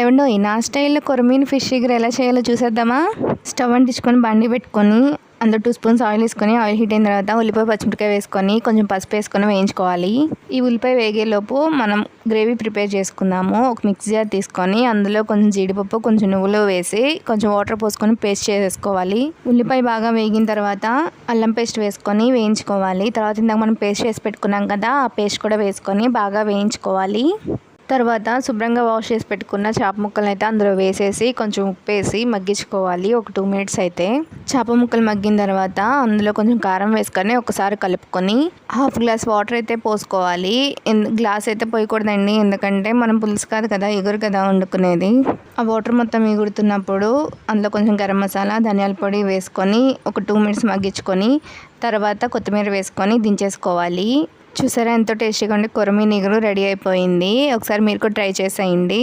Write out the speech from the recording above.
ఏమండో నా స్టైల్లో కొరమీన్ ఫిష్ ఫిగర్ ఎలా చేయాలో చూసేద్దామా? స్టవ్ అంటించుకొని బండి పెట్టుకొని అందులో టూ స్పూన్స్ ఆయిల్ వేసుకొని ఆయిల్ హీట్ అయిన తర్వాత ఉల్లిపాయ పచ్చిమిరకాయ వేసుకొని కొంచెం పసుపు వేసుకొని వేయించుకోవాలి. ఈ ఉల్లిపాయ వేగేలోపు మనం గ్రేవీ ప్రిపేర్ చేసుకుందాము. ఒక మిక్సీ జార్ తీసుకొని అందులో కొంచెం జీడిపప్పు కొంచెం నువ్వులు వేసి కొంచెం వాటర్ పోసుకొని పేస్ట్ చేసేసుకోవాలి ఉల్లిపాయ బాగా వేగిన తర్వాత అల్లం పేస్ట్ వేసుకొని వేయించుకోవాలి. తర్వాత ఇందాక మనం పేస్ట్ చేసి పెట్టుకున్నాం కదా ఆ పేస్ట్ కూడా వేసుకొని బాగా వేయించుకోవాలి. తర్వాత శుభ్రంగా వాష్ చేసి పెట్టుకున్న చేప ముక్కలను అయితే అందులో వేసేసి కొంచెం ఉప్పు వేసి మగ్గించుకోవాలి. ఒక టూ మినిట్స్ అయితే. చేప ముక్కలు మగ్గిన తర్వాత అందులో కొంచెం కారం వేసుకొని ఒకసారి కలుపుకొని హాఫ్ గ్లాస్ వాటర్ అయితే పోసుకోవాలి. గ్లాస్ అయితే పోయకూడదండి. ఎందుకంటే మనం పులుసు కాదు కదా ఎగురు కదా వండుకునేది. ఆ వాటర్ మొత్తం ఎగురుతున్నప్పుడు అందులో కొంచెం గరం మసాలా ధనియాల పొడి వేసుకొని ఒక టూ మినిట్స్ మగ్గించుకొని తర్వాత కొత్తిమీర వేసుకొని దించేసుకోవాలి. చూసారా? ఎంతో టేస్టీగా ఉండే కొరమీ నిగురు రెడీ అయిపోయింది. ఒకసారి మీరు కూడా ట్రై చేసేయండి.